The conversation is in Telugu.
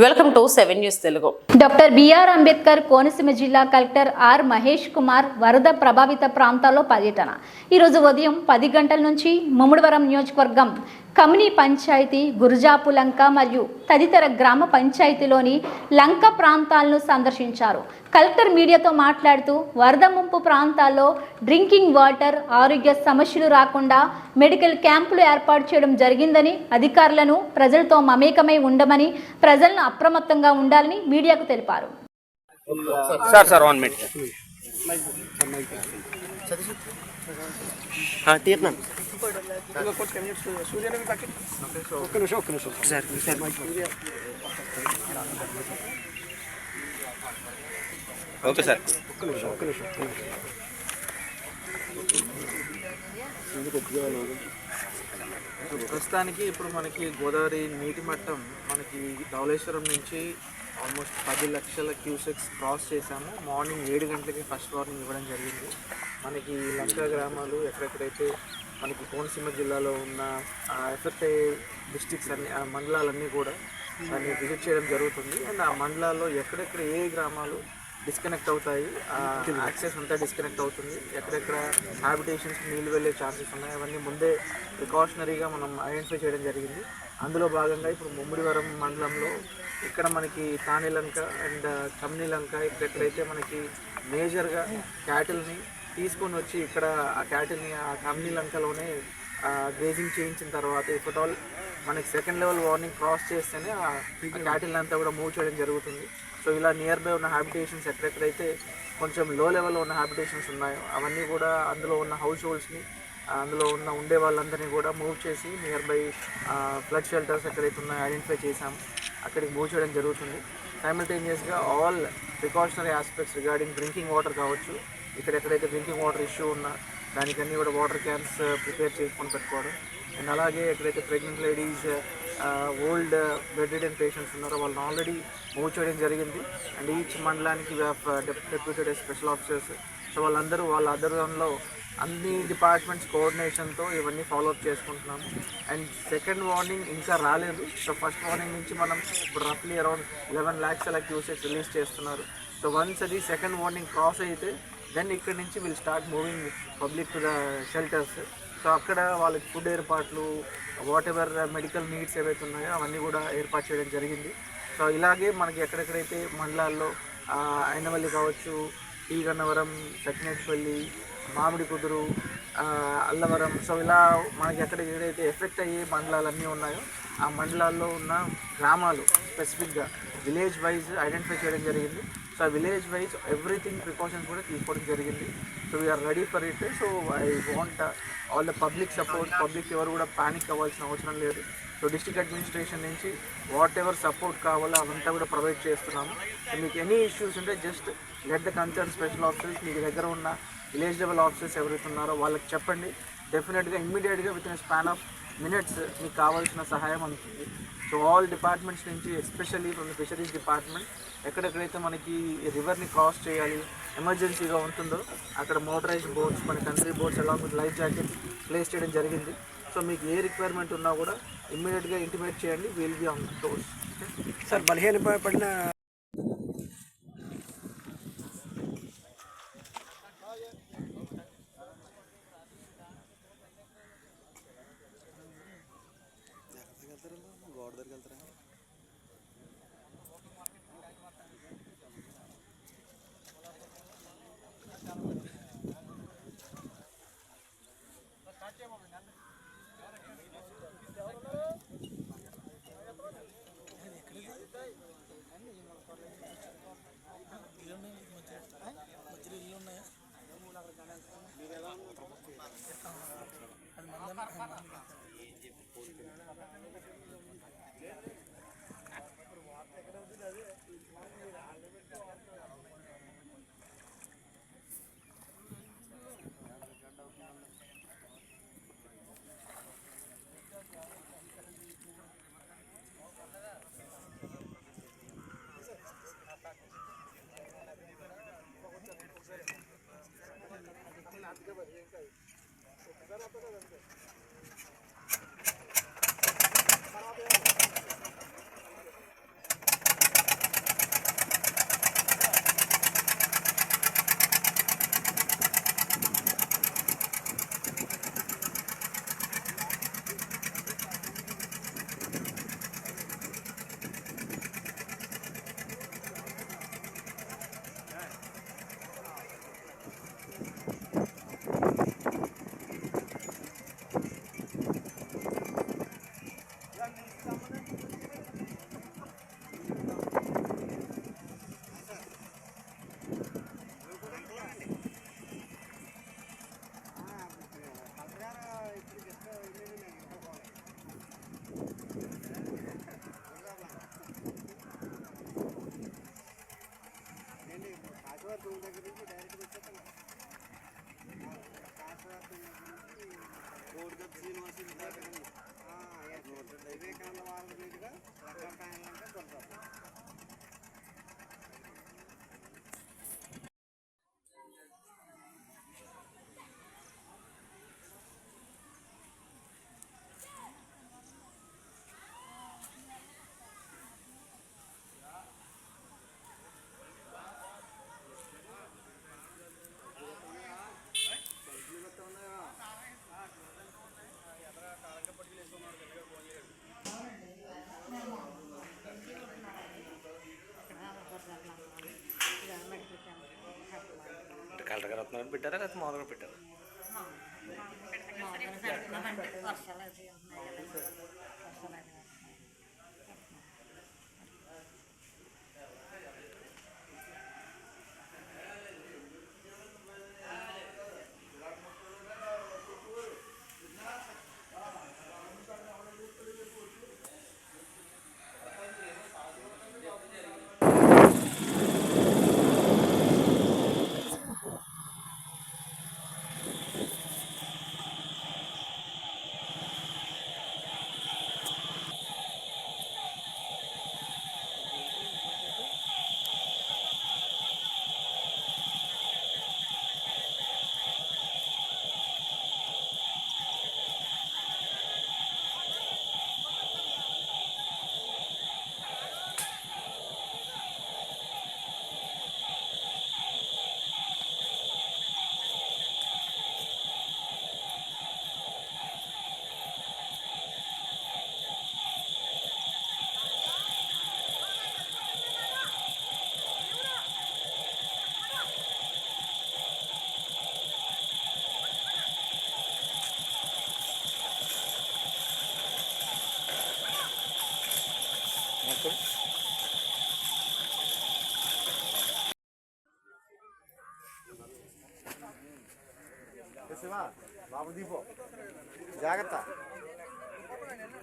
Welcome to seven news Telugu. Doctor B R Ambedkar Konaseema జిల్లా కలెక్టర్ ఆర్ మహేష్ కుమార్ వరద ప్రభావిత ప్రాంతాల్లో పర్యటన. ఈరోజు ఉదయం పది గంటల నుంచి ముమ్మడివరం నియోజకవర్గం కమిని పంచాయతీ గురుజాపు లంక మరియు తదితర గ్రామ పంచాయతీలోని లంక ప్రాంతాలను సందర్శించారు. కలెక్టర్ మీడియాతో మాట్లాడుతూ వరద ముంపు ప్రాంతాల్లో డ్రింకింగ్ వాటర్ ఆరోగ్య సమస్యలు రాకుండా మెడికల్ క్యాంపులు ఏర్పాటు చేయడం జరిగిందని అధికారులను ప్రజలతో మమేకమై ఉండమని ప్రజలను అప్రమత్తంగా ఉండాలని మీడియాకు తెలిపారు. సార్ సార్ వన్ మినిట్ తీర్నాను సార్ సార్ ఓకే సార్ ప్రస్తుతానికి ఇప్పుడు మనకి గోదావరి నీటి మట్టం మనకి ధవళేశ్వరం నుంచి ఆల్మోస్ట్ పది లక్షల క్యూసెక్స్ క్రాస్ చేశాము. మార్నింగ్ ఏడు గంటలకి ఫస్ట్ వార్నింగ్ ఇవ్వడం జరిగింది. మనకి లంకా గ్రామాలు ఎక్కడెక్కడైతే మనకి కోనసీమ జిల్లాలో ఉన్న ఎఫెక్ట్ అయ్యే డిస్టిక్స్ అన్ని ఆ మండలాలన్నీ కూడా దాన్ని విజిట్ చేయడం జరుగుతుంది. అండ్ ఆ మండలాల్లో ఎక్కడెక్కడ ఏ గ్రామాలు డిస్కనెక్ట్ అవుతాయి యాక్సెస్ అంతా డిస్కనెక్ట్ అవుతుంది ఎక్కడెక్కడ హ్యాబిటేషన్స్ నీళ్ళు వెళ్ళే ఛాన్సెస్ ఉన్నాయి అవన్నీ ముందే ప్రికాషనరీగా మనం ఐడెంటిఫై చేయడం జరిగింది. అందులో భాగంగా ఇప్పుడు ముమ్మిడివరం మండలంలో ఇక్కడ మనకి తానిలంక అండ్ కమ్నీలంక ఇక్కడెక్కడైతే మనకి మేజర్గా క్యాటిల్ని తీసుకొని వచ్చి ఇక్కడ ఆ క్యాటిల్ని ఆ కమ్నిలంకలోనే గ్రేజింగ్ చేయించిన తర్వాత ఇఫ్ అట్ ఆల్ మనకి సెకండ్ లెవెల్ వార్నింగ్ క్రాస్ చేస్తేనే ఆ క్యాటిల్ అంతా కూడా మూవ్ చేయడం జరుగుతుంది. సో ఇలా నియర్ బై ఉన్న హ్యాబిటేషన్స్ ఎక్కడెక్కడైతే కొంచెం లో లెవెల్లో ఉన్న హ్యాబిటేషన్స్ ఉన్నాయో అవన్నీ కూడా అందులో ఉన్న హౌస్ హోల్డ్స్ని అందులో ఉన్న ఉండే వాళ్ళందరినీ కూడా మూవ్ చేసి నియర్ బై ఫ్లడ్ షెల్టర్స్ ఎక్కడైతే ఉన్నాయో ఐడెంటిఫై చేసాము అక్కడికి మూవ్ చేయడం జరుగుతుంది. సైమల్టేనియస్గా all precautionary aspects regarding drinking water కావచ్చు ఇక్కడ ఎక్కడైతే డ్రింకింగ్ వాటర్ ఇష్యూ ఉన్నా దానికన్నీ కూడా వాటర్ క్యాన్స్ uh, ప్రిపేర్ చేసుకొని పెట్టుకోవడం. అండ్ అలాగే ఎక్కడైతే pregnant ladies uh, old uh, bedridden patients ఉన్నారో వాళ్ళని ఆల్రెడీ మూవ్ చేయడం జరిగింది. అండ్ ఈచ్ మండలానికి డెప్యూటెడ్ స్పెషల్ ఆఫీసర్స్ సో వాళ్ళందరూ వాళ్ళ ఆధ్వర్యంలో అన్ని డిపార్ట్మెంట్స్ కోఆర్డినేషన్తో ఇవన్నీ ఫాలోఅప్ చేసుకుంటున్నాము. అండ్ సెకండ్ వార్నింగ్ ఇంకా రాలేదు. సో ఫస్ట్ వార్నింగ్ నుంచి మనం ఇప్పుడు రఫ్లీ అరౌండ్ లెవెన్ ల్యాక్స్ అలా క్యూసెస్ రిలీజ్ చేస్తున్నారు. సో వన్స్ అది సెకండ్ వార్నింగ్ క్రాస్ అయితే దెన్ ఇక్కడ నుంచి will start moving public to the shelters so అక్కడ వాళ్ళకి ఫుడ్ ఏర్పాట్లు వాట్ ఎవర్ మెడికల్ నీడ్స్ ఏవైతే ఉన్నాయో అవన్నీ కూడా ఏర్పాటు చేయడం జరిగింది. సో ఇలాగే మనకి ఎక్కడెక్కడైతే మండలాల్లో అయినవల్లి కావచ్చు టీ గన్నవరం మామిడి కుదురు అల్లవరం సో ఇలా మనకి ఎక్కడ ఏదైతే ఎఫెక్ట్ అయ్యే మండలాలన్నీ ఉన్నాయో ఆ మండలాల్లో ఉన్న గ్రామాలు స్పెసిఫిక్గా విలేజ్ వైజ్ ఐడెంటిఫై చేయడం జరిగింది. సో ఆ విలేజ్ వైజ్ ఎవ్రీథింగ్ ప్రికాషన్స్ కూడా తీసుకోవడం జరిగింది. So we are ready for it so I want all the public support public ఎవరు కూడా ప్యానిక్ అవ్వాల్సిన అవసరం లేదు. సో డిస్టిక్ అడ్మినిస్ట్రేషన్ నుంచి వాట్ ఎవర్ సపోర్ట్ కావాలో అదంతా కూడా ప్రొవైడ్ చేస్తున్నాము. మీకు ఎనీ ఇష్యూస్ ఉంటే just let the concern special officers మీకు దగ్గర ఉన్న విలేజ్ లెవెల్ ఆఫీసర్స్ ఎవరైతే ఉన్నారో వాళ్ళకి చెప్పండి. డెఫినెట్గా ఇమ్మీడియట్గా within span of minutes మీకు కావాల్సిన సహాయం అందుతుంది. సో ఆల్ డిపార్ట్మెంట్స్ నుంచి especially from the fisheries department ఎక్కడెక్కడైతే మనకి రివర్ని క్రాస్ చేయాలి ఎమర్జెన్సీగా ఉంటుందో అక్కడ మోటరైజ్ బోట్స్ మన country boats along with life jacket place చేయడం జరిగింది. సో మీకు ఏ రిక్వైర్మెంట్ ఉన్నా కూడా ఇమ్మీడియట్గా ఇంటిమేట్ చేయండి. Will be on toes sir బలహీన పడిన వివేకానంద వారం మీదుగా రకరకాయలు అంటే దొరకదు అంటే పెట్టారా లేకపోతే మామూలుగా పెట్టారా?